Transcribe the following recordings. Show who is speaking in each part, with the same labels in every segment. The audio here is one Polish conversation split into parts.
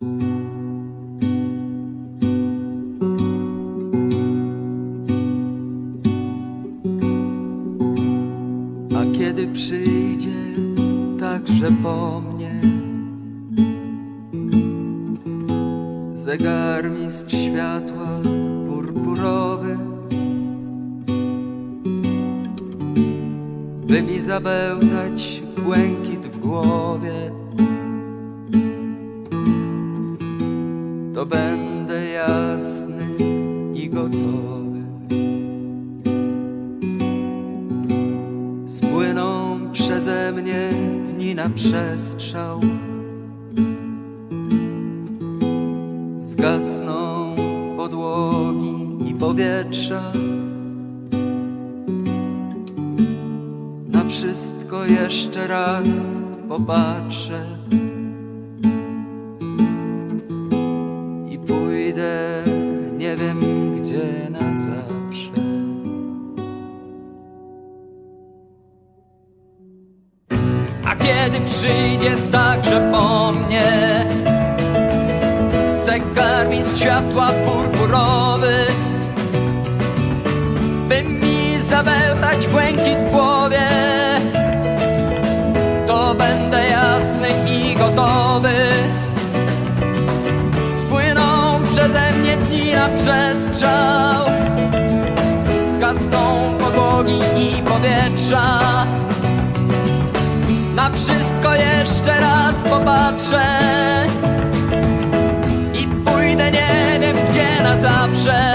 Speaker 1: A kiedy przyjdzie także po mnie Zegarmistrz światła purpurowy By mi zabełtać błękit w głowie Będę jasny i gotowy. Spłyną przeze mnie dni na przestrzał. Zgasną podłogi i powietrza. Na wszystko jeszcze raz popatrzę A kiedy przyjdzie także po mnie. Zegarmistrz światła purpurowy By mi zabełtać błękit w głowie. To będę jasny i gotowy. Spłyną przeze mnie dni na przestrzał Zgasną podłogi i powietrza na wszystko jeszcze raz popatrzę. I pójdę nie wiem gdzie na zawsze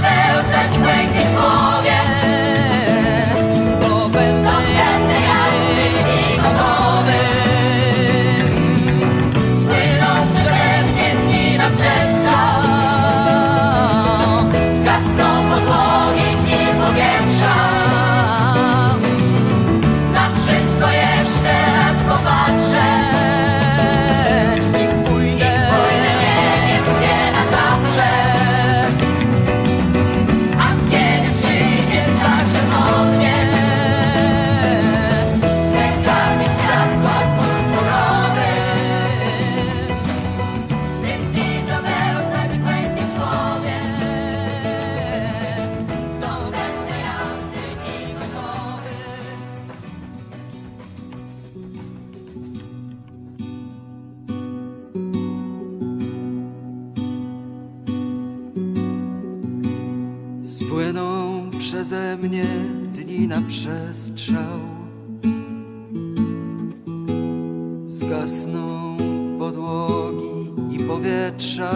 Speaker 2: By
Speaker 1: Spłyną przeze mnie dni na przestrzał. Zgasną podłogi i powietrza